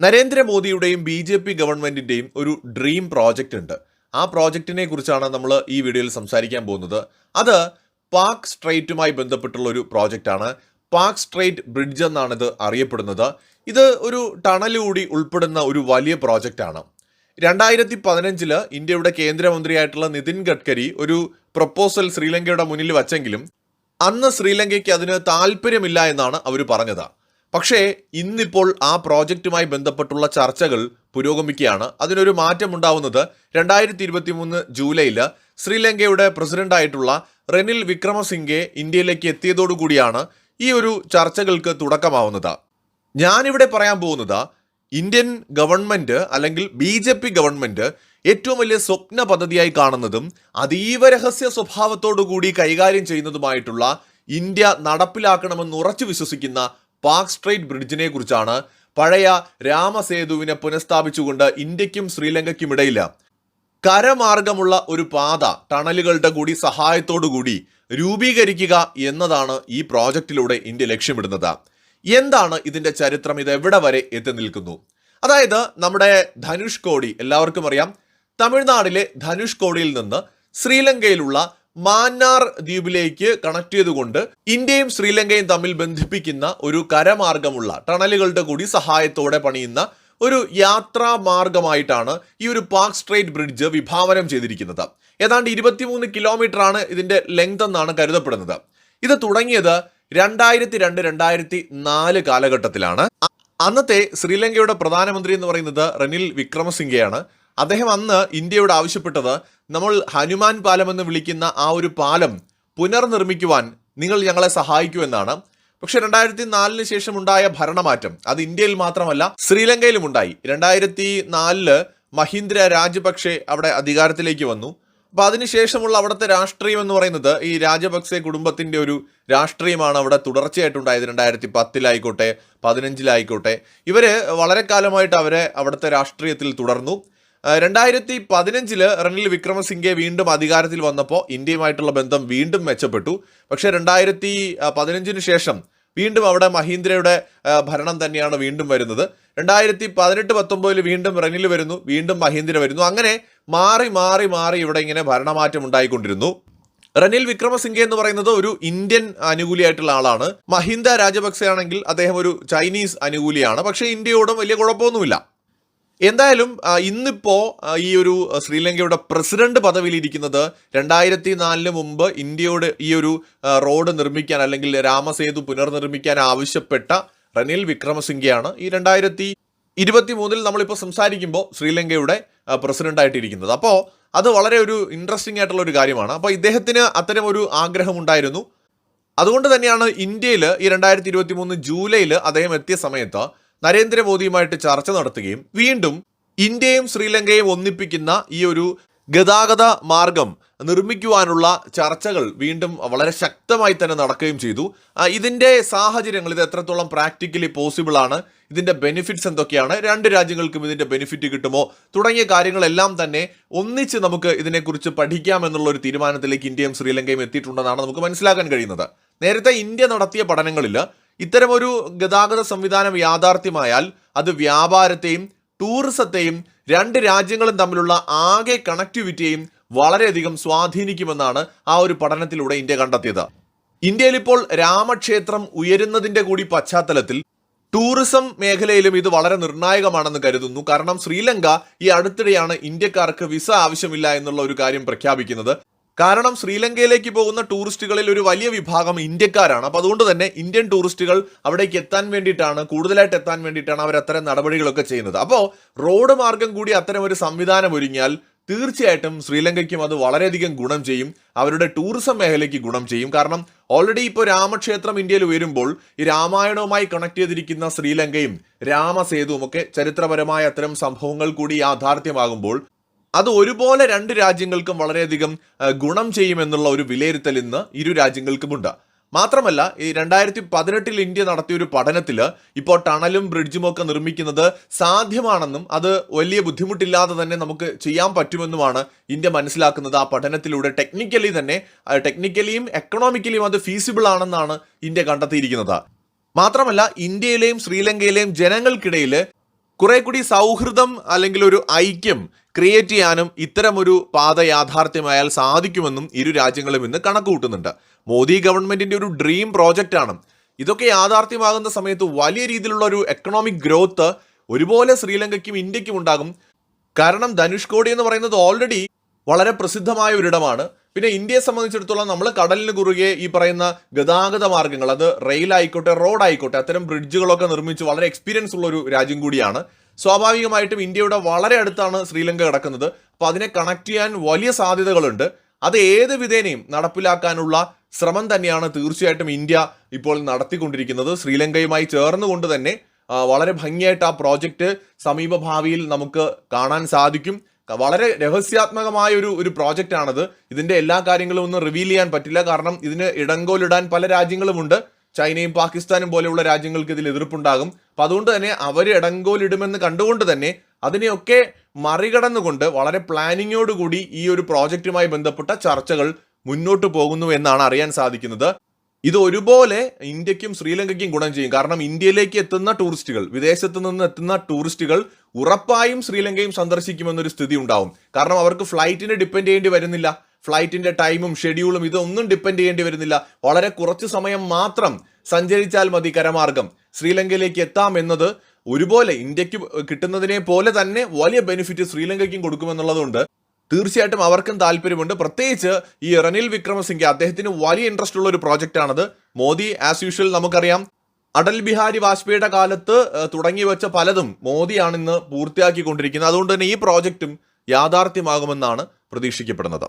നരേന്ദ്രമോദിയുടെയും B J P ഗവൺമെന്റിന്റെയും ഒരു dream project ഉണ്ട്. ആ പ്രോജക്റ്റിനെ കുറിച്ചാണ് നമ്മൾ ഈ വീഡിയോയിൽ സംസാരിക്കാൻ പോകുന്നത്. അത് പാക് സ്ട്രൈറ്റുമായി ബന്ധപ്പെട്ടുള്ള ഒരു പ്രോജക്റ്റാണ്. പാക് സ്ട്രൈറ്റ് ബ്രിഡ്ജ് എന്നാണ് ഇത് അറിയപ്പെടുന്നത്. ഇത് ഒരു ടണൽ കൂടി ഉൾപ്പെടുന്ന ഒരു വലിയ പ്രോജക്റ്റാണ്. രണ്ടായിരത്തി പതിനഞ്ചിൽ ഇന്ത്യയുടെ കേന്ദ്രമന്ത്രിയായിട്ടുള്ള നിതിൻ ഗഡ്കരി ഒരു പ്രപ്പോസൽ ശ്രീലങ്കയുടെ മുന്നിൽ വച്ചെങ്കിലും അന്ന് ശ്രീലങ്കയ്ക്ക് അതിന് താല്പര്യമില്ല എന്നാണ് അവർ പറഞ്ഞത്. പക്ഷേ ഇന്നിപ്പോൾ ആ പ്രോജക്റ്റുമായി ബന്ധപ്പെട്ടുള്ള ചർച്ചകൾ പുരോഗമിക്കുകയാണ്. അതിനൊരു മാറ്റം ഉണ്ടാവുന്നത് രണ്ടായിരത്തി ഇരുപത്തി മൂന്ന് ജൂലൈയിൽ ശ്രീലങ്കയുടെ പ്രസിഡന്റായിട്ടുള്ള റെനിൽ വിക്രമസിംഗെ ഇന്ത്യയിലേക്ക് എത്തിയതോടുകൂടിയാണ് ഈ ഒരു ചർച്ചകൾക്ക് തുടക്കമാവുന്നത്. ഞാനിവിടെ പറയാൻ പോകുന്നത് ഇന്ത്യൻ ഗവൺമെന്റ് അല്ലെങ്കിൽ ബി ജെ പി ഗവൺമെന്റ് ഏറ്റവും വലിയ സ്വപ്ന പദ്ധതിയായി കാണുന്നതും അതീവ രഹസ്യ സ്വഭാവത്തോടു കൂടി കൈകാര്യം ചെയ്യുന്നതുമായിട്ടുള്ള ഇന്ത്യ നടപ്പിലാക്കണമെന്ന് ഉറച്ചു വിശ്വസിക്കുന്ന പാക് സ്ട്രേറ്റ് ബ്രിഡ്ജിനെ കുറിച്ചാണ് പഴയ രാമസേതുവിനെ പുനഃസ്ഥാപിച്ചുകൊണ്ട് ഇന്ത്യക്കും ശ്രീലങ്കയ്ക്കും ഇടയിൽ കരമാർഗമുള്ള ഒരു പാത ടണലുകളുടെ കൂടി കൂടി രൂപീകരിക്കുക എന്നതാണ് ഈ പ്രോജക്റ്റിലൂടെ ഇന്ത്യ ലക്ഷ്യമിടുന്നത്. എന്താണ് ഇതിന്റെ ചരിത്രം? ഇത് എവിടെ വരെ എത്തി നിൽക്കുന്നു? അതായത് നമ്മുടെ ധനുഷ് കോടി എല്ലാവർക്കും അറിയാം തമിഴ്നാടിലെ ധനുഷ് കോടിയിൽ നിന്ന് ശ്രീലങ്കയിലുള്ള മാന്നാർ ദ്വീപിലേക്ക് കണക്ട് ചെയ്തുകൊണ്ട് ഇന്ത്യയും ശ്രീലങ്കയും തമ്മിൽ ബന്ധിപ്പിക്കുന്ന ഒരു കരമാർഗമുള്ള ടണലുകളുടെ കൂടി സഹായത്തോടെ പണിയുന്ന ഒരു യാത്രാ മാർഗമായിട്ടാണ് ഈ ഒരു പാർക്ക് സ്ട്രേറ്റ് ബ്രിഡ്ജ് വിഭാവനം ചെയ്തിരിക്കുന്നത്. ഏതാണ്ട് ഇരുപത്തിമൂന്ന് കിലോമീറ്റർ ആണ് ഇതിന്റെ ലെങ്ത് എന്നാണ് കരുതപ്പെടുന്നത്. ഇത് തുടങ്ങിയത് രണ്ടായിരത്തി രണ്ട് രണ്ടായിരത്തി നാല് കാലഘട്ടത്തിലാണ് അന്നത്തെ ശ്രീലങ്കയുടെ പ്രധാനമന്ത്രി എന്ന് പറയുന്നത് റനിൽ വിക്രമസിംഗെയാണ്. അദ്ദേഹം അന്ന് ഇന്ത്യയോട് ആവശ്യപ്പെട്ടത് നമ്മൾ ഹനുമാൻ പാലം എന്ന് വിളിക്കുന്ന ആ ഒരു പാലം പുനർനിർമ്മിക്കുവാൻ നിങ്ങൾ ഞങ്ങളെ സഹായിക്കൂ എന്നാണ്. പക്ഷെ രണ്ടായിരത്തി നാലിന് ശേഷം ഉണ്ടായ ഭരണമാറ്റം അത് ഇന്ത്യയിൽ മാത്രമല്ല ശ്രീലങ്കയിലും ഉണ്ടായി. രണ്ടായിരത്തി നാലിൽ മഹീന്ദ്ര രാജപക്ഷെ അവിടെ അധികാരത്തിലേക്ക് വന്നു. അപ്പൊ അതിനുശേഷമുള്ള അവിടുത്തെ രാഷ്ട്രീയം എന്ന് പറയുന്നത് ഈ രാജപക്സെ കുടുംബത്തിന്റെ ഒരു രാഷ്ട്രീയമാണ് അവിടെ തുടർച്ചയായിട്ടുണ്ടായത്. രണ്ടായിരത്തി പത്തിലായിക്കോട്ടെ പതിനഞ്ചിലായിക്കോട്ടെ. ഇവർ വളരെ കാലമായിട്ട് അവരെ അവിടുത്തെ രാഷ്ട്രീയത്തിൽ തുടർന്നു. രണ്ടായിരത്തി പതിനഞ്ചിൽ റണിൽ വിക്രമസിംഗെ വീണ്ടും അധികാരത്തിൽ വന്നപ്പോൾ ഇന്ത്യയുമായിട്ടുള്ള ബന്ധം വീണ്ടും മെച്ചപ്പെട്ടു. പക്ഷേ രണ്ടായിരത്തി പതിനഞ്ചിന് ശേഷം വീണ്ടും അവിടെ മഹീന്ദ്രയുടെ ഭരണം തന്നെയാണ് വീണ്ടും വരുന്നത്. രണ്ടായിരത്തി പതിനെട്ട് പത്തൊമ്പതിൽ വീണ്ടും റനിൽ വരുന്നു വീണ്ടും മഹീന്ദ്ര വരുന്നു. അങ്ങനെ മാറി മാറി മാറി ഇവിടെ ഇങ്ങനെ ഭരണമാറ്റം ഉണ്ടായിക്കൊണ്ടിരുന്നു. റനിൽ വിക്രമസിംഗെ എന്ന് പറയുന്നത് ഒരു ഇന്ത്യൻ അനുകൂലിയായിട്ടുള്ള ആളാണ്. മഹിന്ദ രാജപക്സെ ആണെങ്കിൽ അദ്ദേഹം ഒരു ചൈനീസ് അനുകൂലിയാണ്. പക്ഷേ ഇന്ത്യയോടും വലിയ കുഴപ്പമൊന്നുമില്ല. എന്തായാലും ഇന്നിപ്പോൾ ഇന്നിപ്പോ ഈ ഒരു ശ്രീലങ്കയുടെ പ്രസിഡന്റ് പദവിയിൽ ഇരിക്കുന്നത് രണ്ടായിരത്തി നാലിന് മുമ്പ് ഇന്ത്യയോട് ഈ ഒരു റോഡ് നിർമ്മിക്കാൻ അല്ലെങ്കിൽ രാമസേതു പുനർനിർമ്മിക്കാൻ ആവശ്യപ്പെട്ട റനിൽ വിക്രമസിംഗെയാണ് ഈ രണ്ടായിരത്തി ഇരുപത്തി മൂന്നിൽ നമ്മളിപ്പോൾ സംസാരിക്കുമ്പോൾ ശ്രീലങ്കയുടെ പ്രസിഡന്റായിട്ടിരിക്കുന്നത്. അപ്പോൾ അത് വളരെ ഒരു ഇൻട്രസ്റ്റിംഗ് ആയിട്ടുള്ള ഒരു കാര്യമാണ്. അപ്പോൾ ഇദ്ദേഹത്തിന് അത്തരം ഒരു ആഗ്രഹം ഉണ്ടായിരുന്നു അതുകൊണ്ട് തന്നെയാണ് ഇന്ത്യയിൽ ഈ രണ്ടായിരത്തി ഇരുപത്തി മൂന്ന് ജൂലൈയിൽ അദ്ദേഹം എത്തിയ സമയത്ത് നരേന്ദ്രമോദിയുമായിട്ട് ചർച്ച നടത്തുകയും വീണ്ടും ഇന്ത്യയും ശ്രീലങ്കയും ഒന്നിപ്പിക്കുന്ന ഈ ഒരു ഗതാഗത മാർഗം നിർമ്മിക്കുവാനുള്ള ചർച്ചകൾ വീണ്ടും വളരെ ശക്തമായി തന്നെ നടക്കുകയും ചെയ്തു. ഇതിന്റെ സാഹചര്യങ്ങൾ ഇത് എത്രത്തോളം പ്രാക്ടിക്കലി പോസിബിൾ ആണ് ഇതിന്റെ ബെനിഫിറ്റ്സ് എന്തൊക്കെയാണ് രണ്ട് രാജ്യങ്ങൾക്കും ഇതിന്റെ ബെനിഫിറ്റ് കിട്ടുമോ തുടങ്ങിയ കാര്യങ്ങളെല്ലാം തന്നെ ഒന്നിച്ച് നമുക്ക് ഇതിനെക്കുറിച്ച് പഠിക്കാം എന്നുള്ള ഒരു തീരുമാനത്തിലേക്ക് ഇന്ത്യയും ശ്രീലങ്കയും എത്തിയിട്ടുണ്ടെന്നാണ് നമുക്ക് മനസ്സിലാക്കാൻ കഴിയുന്നത്. നേരത്തെ ഇന്ത്യ നടത്തിയ പഠനങ്ങളിൽ ഇത്തരമൊരു ഗതാഗത സംവിധാനം യാഥാർത്ഥ്യമായാൽ അത് വ്യാപാരത്തെയും ടൂറിസത്തെയും രണ്ട് രാജ്യങ്ങളും തമ്മിലുള്ള ആകെ കണക്ടിവിറ്റിയെയും വളരെയധികം സ്വാധീനിക്കുമെന്നാണ് ആ ഒരു പഠനത്തിലൂടെ ഇന്ത്യ കണ്ടെത്തിയത്. ഇന്ത്യയിൽ ഇപ്പോൾ രാമക്ഷേത്രം ഉയരുന്നതിന്റെ കൂടി പശ്ചാത്തലത്തിൽ ടൂറിസം മേഖലയിലും ഇത് വളരെ നിർണായകമാണെന്ന് കരുതുന്നു. കാരണം ശ്രീലങ്ക ഈ അടുത്തിടെയാണ് ഇന്ത്യക്കാർക്ക് വിസ ആവശ്യമില്ല എന്നുള്ള ഒരു കാര്യം പ്രഖ്യാപിക്കുന്നത്. കാരണം ശ്രീലങ്കയിലേക്ക് പോകുന്ന ടൂറിസ്റ്റുകളിൽ ഒരു വലിയ വിഭാഗം ഇന്ത്യക്കാരാണ്. അപ്പോൾ അതുകൊണ്ട് തന്നെ ഇന്ത്യൻ ടൂറിസ്റ്റുകൾ അവിടേക്ക് എത്താൻ വേണ്ടിയിട്ടാണ് കൂടുതലായിട്ട് എത്താൻ വേണ്ടിയിട്ടാണ് അവർ അത്തരം നടപടികളൊക്കെ ചെയ്യുന്നത്. അപ്പോൾ റോഡ് മാർഗം കൂടി അത്തരം ഒരു സംവിധാനം ഒരുങ്ങിയാൽ തീർച്ചയായിട്ടും ശ്രീലങ്കയ്ക്കും അത് വളരെയധികം ഗുണം ചെയ്യും. അവരുടെ ടൂറിസം മേഖലയ്ക്ക് ഗുണം ചെയ്യും. കാരണം ഓൾറെഡി ഇപ്പോൾ രാമക്ഷേത്രം ഇന്ത്യയിൽ ഉയരുമ്പോൾ ഈ രാമായണവുമായി കണക്ട് ചെയ്തിരിക്കുന്ന ശ്രീലങ്കയും രാമസേതുവും ഒക്കെ ചരിത്രപരമായ അത്തരം സംഭവങ്ങൾ കൂടി യാഥാർത്ഥ്യമാകുമ്പോൾ അത് ഒരുപോലെ രണ്ട് രാജ്യങ്ങൾക്കും വളരെയധികം ഗുണം ചെയ്യുമെന്നുള്ള ഒരു വിലയിരുത്തൽ ഇന്ന് ഇരു രാജ്യങ്ങൾക്കുമുണ്ട്. മാത്രമല്ല ഈ രണ്ടായിരത്തി പതിനെട്ടിൽ ഇന്ത്യ നടത്തിയ ഒരു പഠനത്തിൽ ഇപ്പോൾ ടണലും ബ്രിഡ്ജും ഒക്കെ നിർമ്മിക്കുന്നത് സാധ്യമാണെന്നും അത് വലിയ ബുദ്ധിമുട്ടില്ലാതെ തന്നെ നമുക്ക് ചെയ്യാൻ പറ്റുമെന്നുമാണ് ഇന്ത്യ മനസ്സിലാക്കുന്നത്. ആ പഠനത്തിലൂടെ ടെക്നിക്കലി തന്നെ ടെക്നിക്കലിയും എക്കണോമിക്കലിയും അത് ഫീസിബിൾ ആണെന്നാണ് ഇന്ത്യ കണ്ടെത്തിയിരിക്കുന്നത്. മാത്രമല്ല ഇന്ത്യയിലെയും ശ്രീലങ്കയിലെയും ജനങ്ങൾക്കിടയിൽ കുറെ കൂടി സൗഹൃദം അല്ലെങ്കിൽ ഒരു ഐക്യം ക്രിയേറ്റ് ചെയ്യാനും ഇത്തരമൊരു പാത യാഥാർത്ഥ്യമായാൽ സാധിക്കുമെന്നും ഇരു രാജ്യങ്ങളും ഇന്ന് കണക്കുകൂട്ടുന്നുണ്ട്. മോദി ഗവൺമെന്റിന്റെ ഒരു ഡ്രീം പ്രോജക്റ്റ് ആണ്. ഇതൊക്കെ യാഥാർത്ഥ്യമാകുന്ന സമയത്ത് വലിയ രീതിയിലുള്ള ഒരു എക്കണോമിക് ഗ്രോത്ത് ഒരുപോലെ ശ്രീലങ്കയ്ക്കും ഇന്ത്യക്കും ഉണ്ടാകും. കാരണം ധനുഷ്കോടി എന്ന് പറയുന്നത് ഓൾറെഡി വളരെ പ്രസിദ്ധമായ ഒരിടമാണ്. പിന്നെ ഇന്ത്യയെ സംബന്ധിച്ചിടത്തോളം നമ്മൾ കടലിന് കുറുകെ ഈ പറയുന്ന ഗതാഗത മാർഗങ്ങൾ അത് റെയിൽ ആയിക്കോട്ടെ റോഡ് ആയിക്കോട്ടെ അത്തരം ബ്രിഡ്ജുകളൊക്കെ നിർമ്മിച്ച് വളരെ എക്സ്പീരിയൻസ് ഉള്ള ഒരു രാജ്യം കൂടിയാണ്. സ്വാഭാവികമായിട്ടും ഇന്ത്യയുടെ വളരെ അടുത്താണ് ശ്രീലങ്ക കിടക്കുന്നത്. അപ്പോൾ അതിനെ കണക്ട് ചെയ്യാൻ വലിയ സാധ്യതകളുണ്ട്. അത് ഏത് വിധേനയും നടപ്പിലാക്കാനുള്ള ശ്രമം തന്നെയാണ് തീർച്ചയായിട്ടും ഇന്ത്യ ഇപ്പോൾ നടത്തിക്കൊണ്ടിരിക്കുന്നത്. ശ്രീലങ്കയുമായി ചേർന്നുകൊണ്ട് തന്നെ വളരെ ഭംഗിയായിട്ട് ആ പ്രോജക്റ്റ് സമീപ ഭാവിയിൽ നമുക്ക് കാണാൻ സാധിക്കും. വളരെ രഹസ്യാത്മകമായ ഒരു ഒരു പ്രോജക്റ്റാണത്. ഇതിന്റെ എല്ലാ കാര്യങ്ങളും ഒന്നും റിവീൽ ചെയ്യാൻ പറ്റില്ല. കാരണം ഇതിന് ഇടങ്കോലിടാൻ പല രാജ്യങ്ങളുമുണ്ട്. ചൈനയും പാകിസ്ഥാനും പോലെയുള്ള രാജ്യങ്ങൾക്ക് ഇതിൽ എതിർപ്പുണ്ടാകും. അപ്പൊ അതുകൊണ്ട് തന്നെ അവർ ഇടങ്കോലിടുമെന്ന് കണ്ടുകൊണ്ട് തന്നെ അതിനെയൊക്കെ മറികടന്നുകൊണ്ട് വളരെ പ്ലാനിങ്ങോടുകൂടി ഈ ഒരു പ്രോജക്റ്റുമായി ബന്ധപ്പെട്ട ചർച്ചകൾ മുന്നോട്ട് പോകുന്നു എന്നാണ് അറിയാൻ സാധിക്കുന്നത്. ഇത് ഒരുപോലെ ഇന്ത്യക്കും ശ്രീലങ്കയ്ക്കും ഗുണം ചെയ്യും. കാരണം ഇന്ത്യയിലേക്ക് എത്തുന്ന ടൂറിസ്റ്റുകൾ വിദേശത്ത് നിന്ന് എത്തുന്ന ടൂറിസ്റ്റുകൾ ഉറപ്പായും ശ്രീലങ്കയും സന്ദർശിക്കുമെന്നൊരു സ്ഥിതി ഉണ്ടാവും. കാരണം അവർക്ക് ഫ്ലൈറ്റിനെ ഡിപ്പെൻഡ് ചെയ്യേണ്ടി വരുന്നില്ല. ഫ്ലൈറ്റിന്റെ ടൈമും ഷെഡ്യൂളും ഇതൊന്നും ഡിപ്പെൻഡ് ചെയ്യേണ്ടി വരുന്നില്ല. വളരെ കുറച്ച് സമയം മാത്രം സഞ്ചരിച്ചാൽ മതി കരമാർഗം. ശ്രീലങ്കയിലേക്ക് എത്താം എന്നത് ഒരുപോലെ ഇന്ത്യയ്ക്ക് കിട്ടുന്നതിനെ പോലെ തന്നെ വലിയ ബെനിഫിറ്റ് ശ്രീലങ്കയ്ക്കും കൊടുക്കുമെന്നുള്ളതുകൊണ്ട് തീർച്ചയായിട്ടും അവർക്കും താല്പര്യമുണ്ട്. പ്രത്യേകിച്ച് ഈ റനിൽ വിക്രമസിംഗെ അദ്ദേഹത്തിന് വലിയ ഇൻട്രസ്റ്റ് ഉള്ള ഒരു പ്രോജക്റ്റ് ആണത്. മോദി ആസ് യൂഷ്വൽ നമുക്കറിയാം അടൽ ബിഹാരി വാജ്പേയിയുടെ കാലത്ത് തുടങ്ങി വെച്ച പലതും മോദിയാണ് ഇന്ന് പൂർത്തിയാക്കിക്കൊണ്ടിരിക്കുന്നത്. അതുകൊണ്ട് തന്നെ ഈ പ്രോജക്റ്റും യാഥാർത്ഥ്യമാകുമെന്നാണ് പ്രതീക്ഷിക്കപ്പെടുന്നത്.